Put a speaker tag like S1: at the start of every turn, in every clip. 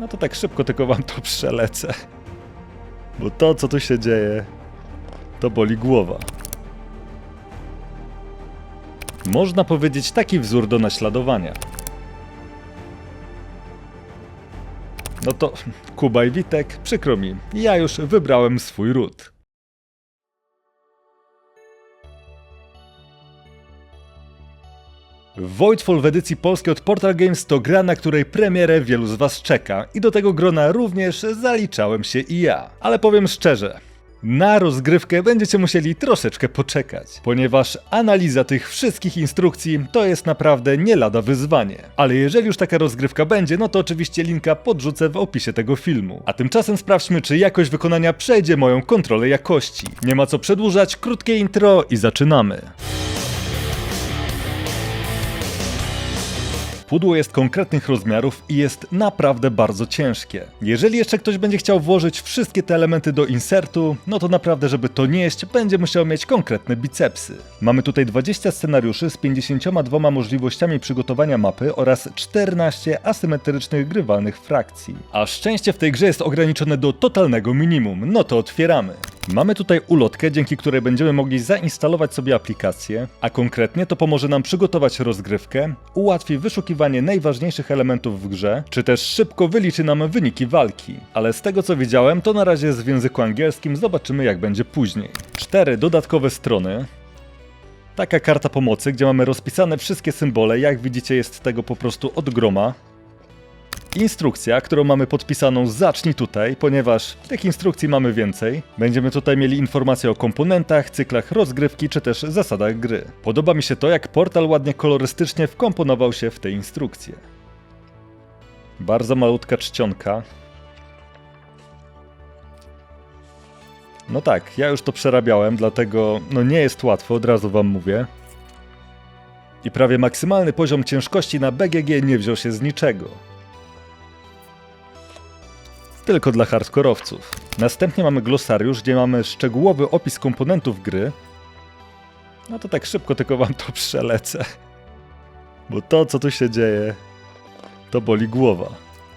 S1: No to tak szybko tylko wam to przelecę. Bo to, co tu się dzieje, to boli głowa. Można powiedzieć taki wzór do naśladowania. No to Kuba i Witek, przykro mi, ja już wybrałem swój ród. Voidfall w edycji polskiej od Portal Games to gra, na której premierę wielu z was czeka i do tego grona również zaliczałem się i ja. Ale powiem szczerze, na rozgrywkę będziecie musieli troszeczkę poczekać, ponieważ analiza tych wszystkich instrukcji to jest naprawdę nie lada wyzwanie. Ale jeżeli już taka rozgrywka będzie, no to oczywiście linka podrzucę w opisie tego filmu. A tymczasem sprawdźmy, czy jakość wykonania przejdzie moją kontrolę jakości. Nie ma co przedłużać, krótkie intro i zaczynamy. Pudło jest konkretnych rozmiarów i jest naprawdę bardzo ciężkie. Jeżeli jeszcze ktoś będzie chciał włożyć wszystkie te elementy do insertu, no to naprawdę, żeby to nieść, będzie musiał mieć konkretne bicepsy. Mamy tutaj 20 scenariuszy z 52 możliwościami przygotowania mapy oraz 14 asymetrycznych grywalnych frakcji. A szczęście w tej grze jest ograniczone do totalnego minimum, no to otwieramy. Mamy tutaj ulotkę, dzięki której będziemy mogli zainstalować sobie aplikację, a konkretnie to pomoże nam przygotować rozgrywkę, ułatwi wyszukiwanie najważniejszych elementów w grze, czy też szybko wyliczy nam wyniki walki. Ale z tego co widziałem, to na razie jest w języku angielskim, zobaczymy jak będzie później. Cztery dodatkowe strony, Taka karta pomocy, gdzie mamy rozpisane wszystkie symbole, jak widzicie jest tego po prostu od groma. Instrukcja, którą mamy podpisaną zacznij tutaj, ponieważ tych instrukcji mamy więcej. Będziemy tutaj mieli informacje o komponentach, cyklach rozgrywki czy też zasadach gry. Podoba mi się to, jak portal ładnie kolorystycznie wkomponował się w te instrukcje. Bardzo malutka czcionka. No tak, ja już to przerabiałem, dlatego no nie jest łatwo, od razu wam mówię. I prawie maksymalny poziom ciężkości na BGG nie wziął się z niczego tylko dla hardkorowców. Następnie mamy glosariusz, gdzie mamy szczegółowy opis komponentów gry. No to tak szybko tylko wam to przelecę. Bo to, co tu się dzieje, to boli głowa.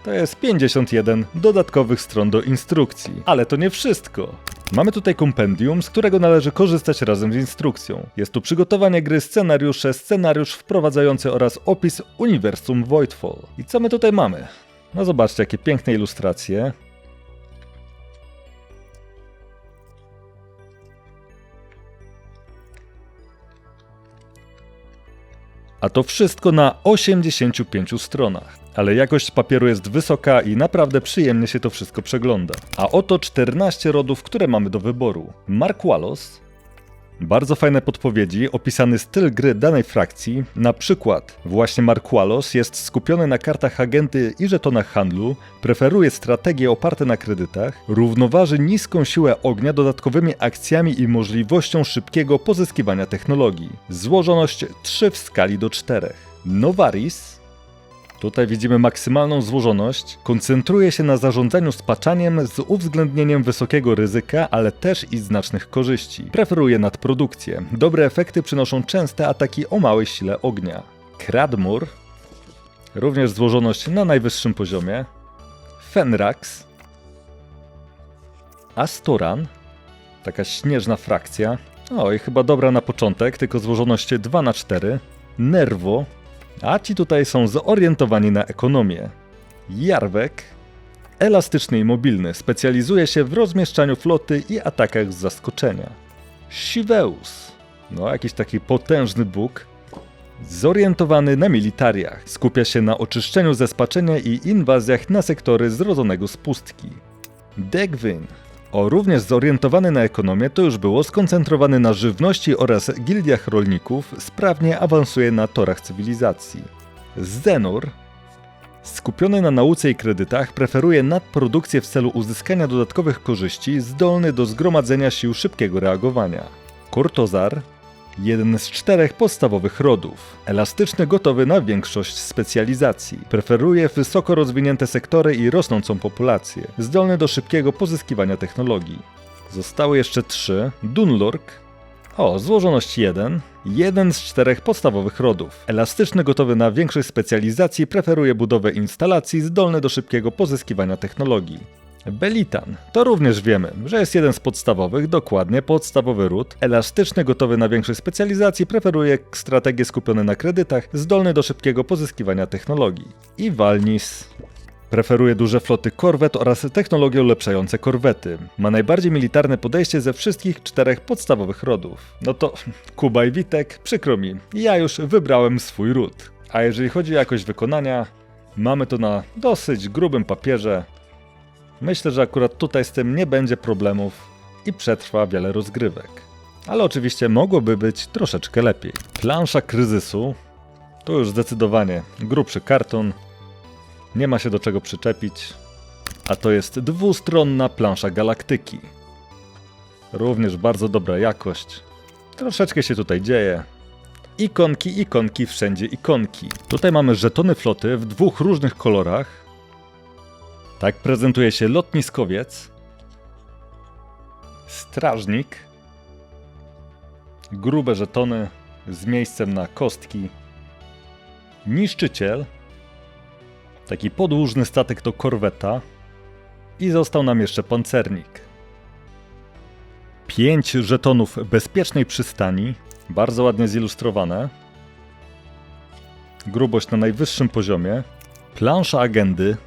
S1: To jest 51 dodatkowych stron do instrukcji. Ale to nie wszystko. Mamy tutaj kompendium, z którego należy korzystać razem z instrukcją. Jest tu przygotowanie gry, scenariusze, scenariusz wprowadzający oraz opis uniwersum Voidfall. I co my tutaj mamy? No zobaczcie, jakie piękne ilustracje. A to wszystko na 85 stronach. Ale jakość papieru jest wysoka i naprawdę przyjemnie się to wszystko przegląda. A oto 14 rodów, które mamy do wyboru. Mark Wallace, bardzo fajne podpowiedzi, opisany styl gry danej frakcji, na przykład właśnie Wallace jest skupiony na kartach agenty i żetonach handlu, preferuje strategie oparte na kredytach, równoważy niską siłę ognia dodatkowymi akcjami i możliwością szybkiego pozyskiwania technologii. Złożoność 3 w skali do 4. Novaris Tutaj widzimy maksymalną złożoność. Koncentruje się na zarządzaniu spaczaniem z uwzględnieniem wysokiego ryzyka, ale też i znacznych korzyści. Preferuje nadprodukcję. Dobre efekty przynoszą częste ataki o małej sile ognia. Kradmur. Również złożoność na najwyższym poziomie. Fenrax. Astoran. Taka śnieżna frakcja. O, i chyba dobra na początek, tylko złożoność 2 na 4 Nervo a ci tutaj są zorientowani na ekonomię. Jarwek, elastyczny i mobilny, specjalizuje się w rozmieszczaniu floty i atakach z zaskoczenia. Siveus, no jakiś taki potężny bóg, zorientowany na militariach, skupia się na oczyszczeniu zespaczenia i inwazjach na sektory zrodzonego z pustki. Degwin, o również zorientowany na ekonomię, to już było skoncentrowany na żywności oraz gildiach rolników, sprawnie awansuje na torach cywilizacji. Zenur, skupiony na nauce i kredytach, preferuje nadprodukcję w celu uzyskania dodatkowych korzyści, zdolny do zgromadzenia sił szybkiego reagowania. Kurtozar, Jeden z czterech podstawowych rodów. Elastyczny, gotowy na większość specjalizacji. Preferuje wysoko rozwinięte sektory i rosnącą populację. Zdolny do szybkiego pozyskiwania technologii. Zostały jeszcze trzy. Dunlork. O, złożoność 1. Jeden z czterech podstawowych rodów. Elastyczny, gotowy na większej specjalizacji, preferuje budowę instalacji zdolny do szybkiego pozyskiwania technologii. Belitan. To również wiemy, że jest jeden z podstawowych, dokładnie podstawowy ród. Elastyczny, gotowy na większej specjalizacji, preferuje strategie skupione na kredytach, zdolny do szybkiego pozyskiwania technologii. I Walnis. Preferuje duże floty korwet oraz technologie ulepszające korwety. Ma najbardziej militarne podejście ze wszystkich czterech podstawowych rodów. No to Kuba i Witek, przykro mi, ja już wybrałem swój ród. A jeżeli chodzi o jakość wykonania, mamy to na dosyć grubym papierze. Myślę, że akurat tutaj z tym nie będzie problemów i przetrwa wiele rozgrywek. Ale oczywiście mogłoby być troszeczkę lepiej. Plansza kryzysu to już zdecydowanie grubszy karton, nie ma się do czego przyczepić. A to jest dwustronna plansza galaktyki. Również bardzo dobra jakość. Troszeczkę się tutaj dzieje. Ikonki, ikonki, wszędzie ikonki. Tutaj mamy żetony floty w dwóch różnych kolorach. Tak prezentuje się lotniskowiec. Strażnik. Grube żetony z miejscem na kostki. Niszczyciel. Taki podłużny statek to korweta. I został nam jeszcze pancernik. Pięć żetonów bezpiecznej przystani. Bardzo ładnie zilustrowane. Grubość na najwyższym poziomie. Plansza agendy.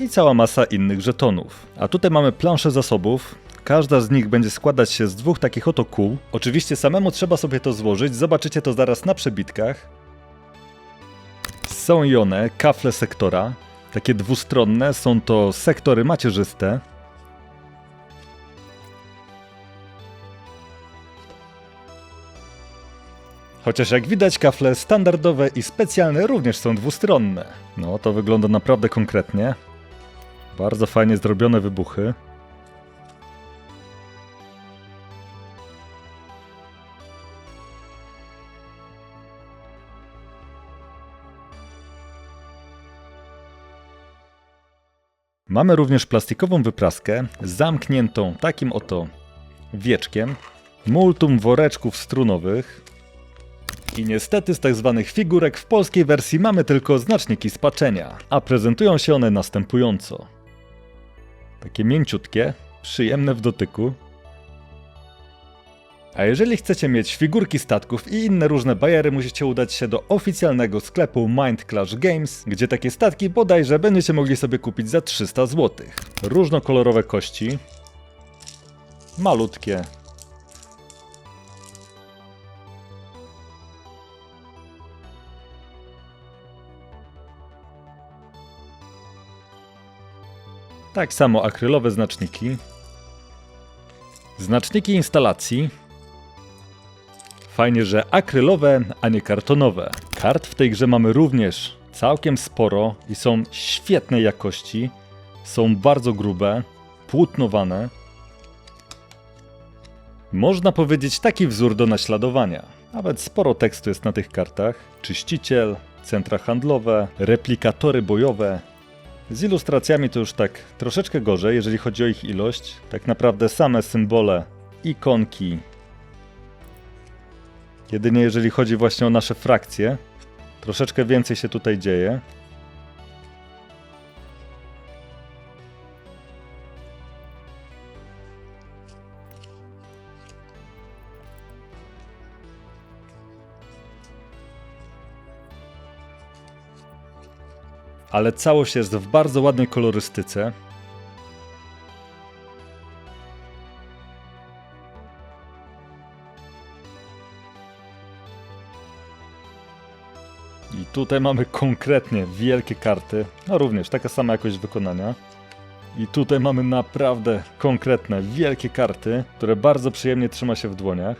S1: I cała masa innych żetonów. A tutaj mamy planszę zasobów. Każda z nich będzie składać się z dwóch takich oto kół. Oczywiście samemu trzeba sobie to złożyć, zobaczycie to zaraz na przebitkach. Są i one kafle sektora, takie dwustronne, są to sektory macierzyste. Chociaż jak widać kafle standardowe i specjalne również są dwustronne. No to wygląda naprawdę konkretnie. Bardzo fajnie zrobione wybuchy. Mamy również plastikową wypraskę zamkniętą takim oto wieczkiem, multum woreczków strunowych i niestety z tak zwanych figurek w polskiej wersji mamy tylko znaczniki spaczenia, a prezentują się one następująco. Takie mięciutkie, przyjemne w dotyku. A jeżeli chcecie mieć figurki statków i inne różne bajery, musicie udać się do oficjalnego sklepu Mind Clash Games, gdzie takie statki bodajże będziecie mogli sobie kupić za 300 zł. Różnokolorowe kości. Malutkie. Tak samo akrylowe znaczniki. Znaczniki instalacji. Fajnie, że akrylowe, a nie kartonowe. Kart w tej grze mamy również całkiem sporo i są świetnej jakości. Są bardzo grube, płótnowane. Można powiedzieć taki wzór do naśladowania. Nawet sporo tekstu jest na tych kartach. Czyściciel, centra handlowe, replikatory bojowe, z ilustracjami to już tak troszeczkę gorzej, jeżeli chodzi o ich ilość. Tak naprawdę same symbole, ikonki. Jedynie jeżeli chodzi właśnie o nasze frakcje, troszeczkę więcej się tutaj dzieje. Ale całość jest w bardzo ładnej kolorystyce. I tutaj mamy konkretnie wielkie karty, no również taka sama jakość wykonania. I tutaj mamy naprawdę konkretne, wielkie karty, które bardzo przyjemnie trzyma się w dłoniach.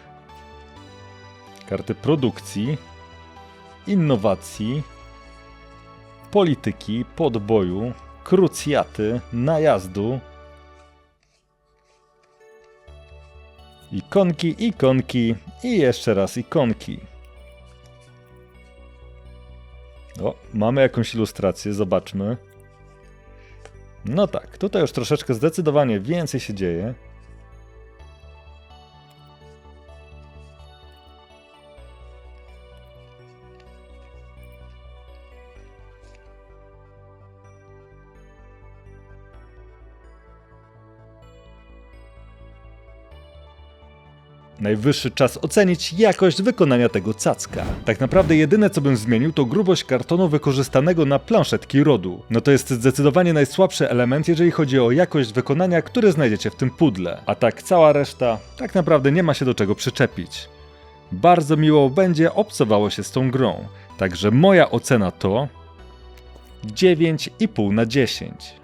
S1: Karty produkcji, innowacji, polityki, podboju, krucjaty, najazdu. Ikonki, ikonki i jeszcze raz ikonki. O, mamy jakąś ilustrację, zobaczmy. No tak, tutaj już troszeczkę zdecydowanie więcej się dzieje. Najwyższy czas ocenić jakość wykonania tego cacka. Tak naprawdę jedyne co bym zmienił to grubość kartonu wykorzystanego na planszetki rodu. No to jest zdecydowanie najsłabszy element, jeżeli chodzi o jakość wykonania, który znajdziecie w tym pudle. A tak cała reszta, tak naprawdę nie ma się do czego przyczepić. Bardzo miło będzie obcowało się z tą grą. Także moja ocena to 9,5 na 10.